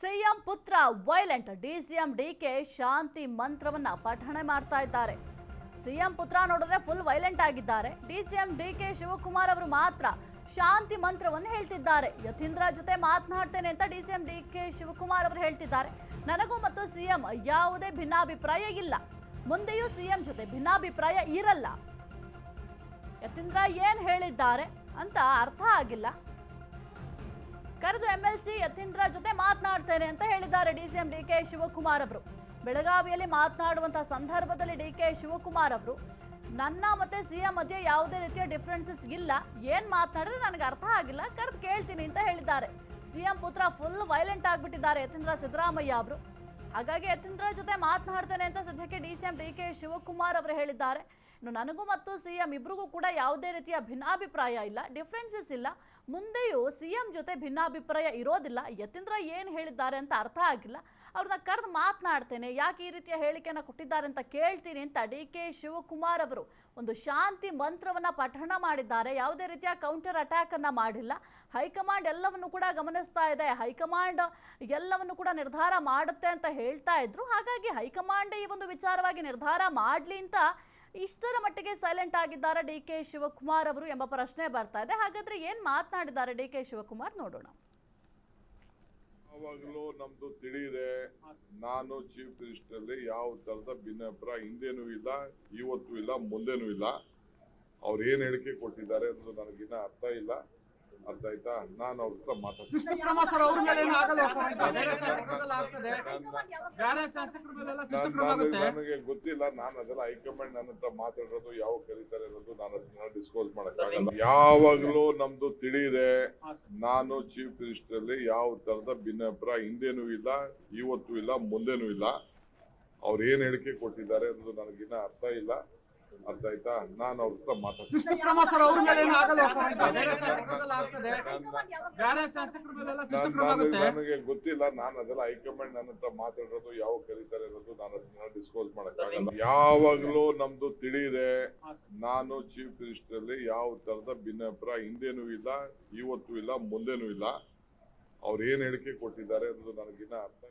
CM ಪುತ್ರ violent DCM DK ಶಾಂತಿ ಮಂತ್ರವನ್ನ ಪಠಣೆ ಮಾಡ್ತಾ ಇದ್ದಾರೆ. ಸಿಎಂ ಪುತ್ರ ನೋಡಿದ್ರೆ ಫುಲ್ ವೈಲೆಂಟ್ ಆಗಿದ್ದಾರೆ. ಡಿಸಿಎಂ ಡಿಕೆ ಶಿವಕುಮಾರ್ ಅವರು ಮಾತ್ರ ಶಾಂತಿ ಮಂತ್ರವನ್ನು ಹೇಳ್ತಿದ್ದಾರೆ. ಯತೀಂದ್ರ ಜೊತೆ ಮಾತನಾಡ್ತೇನೆ ಅಂತ ಡಿಸಿಎಂ ಡಿಕೆ ಶಿವಕುಮಾರ್ ಅವರು ಹೇಳ್ತಿದ್ದಾರೆ. ನನಗೂ ಮತ್ತು ಸಿಎಂ ಯಾವುದೇ ಭಿನ್ನಾಭಿಪ್ರಾಯ ಇಲ್ಲ. ಮುಂದೆಯೂ ಸಿಎಂ ಜೊತೆ ಭಿನ್ನಾಭಿಪ್ರಾಯ ಇರಲ್ಲ. ಯತೀಂದ್ರ ಏನ್ ಹೇಳಿದ್ದಾರೆ ಅಂತ ಅರ್ಥ ಆಗಿಲ್ಲ. ಕರೆದು ಎಂಎಲ್ಸಿ ಯತೀಂದ್ರ ಜೊತೆ ಮಾತನಾಡ್ತೇನೆ ಅಂತ ಹೇಳಿದ್ದಾರೆ ಡಿಸಿಎಂ ಡಿ ಕೆ ಶಿವಕುಮಾರ್ ಅವರು. ಬೆಳಗಾವಿಯಲ್ಲಿ ಮಾತನಾಡುವಂತಹ ಸಂದರ್ಭದಲ್ಲಿ ಡಿ ಕೆ ಶಿವಕುಮಾರ್ ಅವರು, ನನ್ನ ಮತ್ತೆ ಸಿಎಂ ಮಧ್ಯೆ ಯಾವುದೇ ರೀತಿಯ ಡಿಫ್ರೆನ್ಸಸ್ ಇಲ್ಲ. ಏನ್ ಮಾತನಾಡಿದ್ರೆ ನನಗೆ ಅರ್ಥ ಆಗಿಲ್ಲ. ಕರೆದು ಕೇಳ್ತೀನಿ ಅಂತ ಹೇಳಿದ್ದಾರೆ. ಸಿಎಂ ಪುತ್ರ ಫುಲ್ ವೈಲೆಂಟ್ ಆಗಿಬಿಟ್ಟಿದ್ದಾರೆ ಯತೀಂದ್ರ ಸಿದ್ದರಾಮಯ್ಯ ಅವರು. ಹಾಗಾಗಿ ಯತೀಂದ್ರ ಜೊತೆ ಮಾತನಾಡ್ತೇನೆ ಅಂತ ಸದ್ಯಕ್ಕೆ D C M D K Shivakumar ಅವರು ಹೇಳಿದ್ದಾರೆ. ಇನ್ನು ನನಗೂ ಮತ್ತು ಸಿ ಎಂ ಇಬ್ಬರಿಗೂ ಕೂಡ ಯಾವುದೇ ರೀತಿಯ ಭಿನ್ನಾಭಿಪ್ರಾಯ ಇಲ್ಲ ಡಿಫ್ರೆನ್ಸಸ್ ಇಲ್ಲ. ಮುಂದೆಯೂ ಸಿ ಎಂ ಜೊತೆ ಭಿನ್ನಾಭಿಪ್ರಾಯ ಇರೋದಿಲ್ಲ. ಯತೀಂದ್ರ ಏನು ಹೇಳಿದ್ದಾರೆ ಅಂತ ಅರ್ಥ ಆಗಿಲ್ಲ. ಅವ್ರನ್ನ ಕರೆದು ಮಾತನಾಡ್ತೇನೆ. ಯಾಕೆ ಈ ರೀತಿಯ ಹೇಳಿಕೆಯನ್ನು ಕೊಟ್ಟಿದ್ದಾರೆ ಅಂತ ಕೇಳ್ತೀನಿ ಅಂತ ಡಿ ಕೆ ಶಿವಕುಮಾರ್ ಅವರು ಒಂದು ಶಾಂತಿ ಮಂತ್ರವನ್ನು ಪಠಣ ಮಾಡಿದ್ದಾರೆ. ಯಾವುದೇ ರೀತಿಯ ಕೌಂಟರ್ ಅಟ್ಯಾಕನ್ನು ಮಾಡಿಲ್ಲ. ಹೈಕಮಾಂಡ್ ಎಲ್ಲವನ್ನು ಕೂಡ ಗಮನಿಸ್ತಾ ಇದೆ. ಹೈಕಮಾಂಡ್ ಎಲ್ಲವನ್ನು ಕೂಡ ನಿರ್ಧಾರ ಮಾಡುತ್ತೆ ಅಂತ ಹೇಳ್ತಾ ಇದ್ರು. ಹಾಗಾಗಿ ಹೈಕಮಾಂಡ್ ಈ ಒಂದು ವಿಚಾರವಾಗಿ ನಿರ್ಧಾರ ಮಾಡಲಿ ಅಂತ ಇಷ್ಟರ ಮಟ್ಟಿಗೆ ಸೈಲೆಂಟ್ ಆಗಿದ್ದಾರೆ ಡಿ ಕೆ ಶಿವಕುಮಾರ್ ಅವರು ಎಂಬ ಪ್ರಶ್ನೆ ಬರ್ತಾ ಇದೆ. ಹಾಗಾದ್ರೆ ಏನ್ ಮಾತನಾಡಿದ್ದಾರೆ ಡಿ ಕೆ ಶಿವಕುಮಾರ್? ನೋಡೋಣ. ಯಾವಾಗಲೂ ನಮ್ದು ತಿಳಿದೆ ನಾನು ಚೀಫ್ ಮಿನಿಸ್ಟರ್ ಅಲ್ಲಿ ಯಾವ ತರದ ಭಿನ್ನಾಭಿಪ್ರಾಯ ಹಿಂದೇನೂ ಇಲ್ಲ, ಇವತ್ತು ಇಲ್ಲ, ಮುಂದೆನೂ ಇಲ್ಲ. ಅವ್ರು ಏನ್ ಹೇಳಿಕೆ ಕೊಟ್ಟಿದ್ದಾರೆ ಅನ್ನೋದು ನನಗಿನ್ನ ಅರ್ಥ ಇಲ್ಲ. ಅರ್ಥ ಆಯ್ತಾ? ನಾನು ಅವ್ರ ಹತ್ರ ಮಾತಾಡ್ತೀನಿ. ನನಗೆ ಗೊತ್ತಿಲ್ಲ ನಾನು ಅದೆಲ್ಲ ಹೈಕಮಾಂಡ್ ನನ್ನ ಹತ್ರ ಮಾತಾಡೋದು ಯಾವ ಕರೀತಾರೆ ಅನ್ನೋದು ನಾನು ಅದನ್ನ ಡಿಸ್ಕೌಸ್ ಮಾಡಕ್ಕಾಗಲ್ಲ ಯಾವಾಗಲೂ ನಮ್ದು ತಿಳಿದೆ ನಾನು ಚೀಫ್ ಮಿನಿಸ್ಟರ್ ಅಲ್ಲಿ ಯಾವ ತರದ ಭಿನ್ನಾಭಿಪ್ರಾಯ ಹಿಂದೇನೂ ಇಲ್ಲ ಇವತ್ತು ಇಲ್ಲ ಮುಂದೆನೂ ಇಲ್ಲ. ಅವ್ರು ಏನ್ ಹೇಳಿಕೆ ಕೊಟ್ಟಿದ್ದಾರೆ ಅನ್ನೋದು ನನಗಿನ್ನ ಅರ್ಥ ಇಲ್ಲ. ಅರ್ಥ ಆಯ್ತಾ? ನಾನು ಅವ್ರ ಹತ್ರ ಮಾತಾಡ್ತೀನಿ. ನಾನ್- ನನಗೆ ಗೊತ್ತಿಲ್ಲ. ನಾನು ಅದೆಲ್ಲ ಹೈಕಮಾಂಡ್ ನನ್ನ ಹತ್ರ ಮಾತಾಡೋದು ಯಾವ ಕರೀತಾರೆ ಅನ್ನೋದು ನಾನು ಅದನ್ನ ಡಿಸ್ಕೌಸ್ ಮಾಡಕ್ಕಾಗಲ್ಲ ಯಾವಾಗಲೂ ನಮ್ದು ತಿಳಿಯಿದೆ ಹಾ, ನಾನು ಚೀಫ್ ಮಿನಿಸ್ಟರ್ ಅಲ್ಲಿ ಯಾವ ತರದ ಭಿನ್ನಾಭಿಪ್ರಾಯ ಹಿಂದೇನೂ ಇಲ್ಲ ಇವತ್ತು ಇಲ್ಲ ಮುಂದೆನೂ ಇಲ್ಲ. ಅವ್ರು ಏನ್ ಹೇಳಿಕೆ ಕೊಟ್ಟಿದ್ದಾರೆ ಅನ್ನೋದು ನನಗಿನ್ನ ಅರ್ಥ